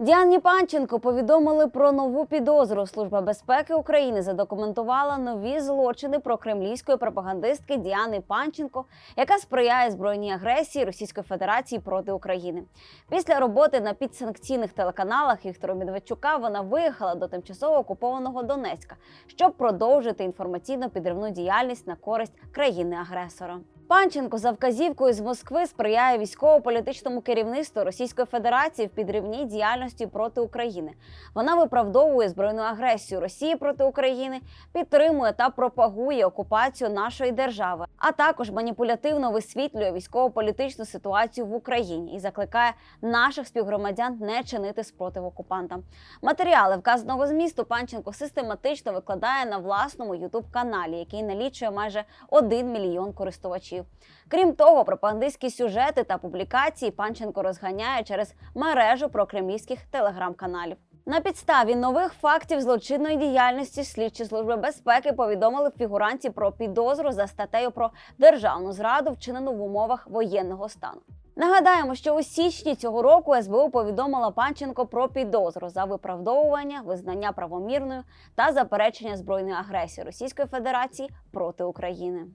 Діані Панченко повідомили про нову підозру. Служба безпеки України задокументувала нові злочини про кремлівської пропагандистки Діани Панченко, яка сприяє збройній агресії Російської Федерації проти України. Після роботи на підсанкційних телеканалах Віктора Медведчука вона виїхала до тимчасово окупованого Донецька, щоб продовжити інформаційно підривну діяльність на користь країни-агресора. Панченко за вказівкою з Москви сприяє військово-політичному керівництву Російської Федерації в підривній діяльності проти України. Вона виправдовує збройну агресію Росії проти України, підтримує та пропагує окупацію нашої держави, а також маніпулятивно висвітлює військово-політичну ситуацію в Україні і закликає наших співгромадян не чинити спротив окупантам. Матеріали вказаного змісту Панченко систематично викладає на власному ютуб каналі, який налічує майже 1 мільйон користувачів. Крім того, пропагандистські сюжети та публікації Панченко розганяє через мережу прокремлівських телеграм-каналів. На підставі нових фактів злочинної діяльності слідчі служби безпеки повідомили фігуранті про підозру за статтею про державну зраду, вчинену в умовах воєнного стану. Нагадаємо, що у січні цього року СБУ повідомила Панченко про підозру за виправдовування, визнання правомірною та заперечення збройної агресії Російської Федерації проти України.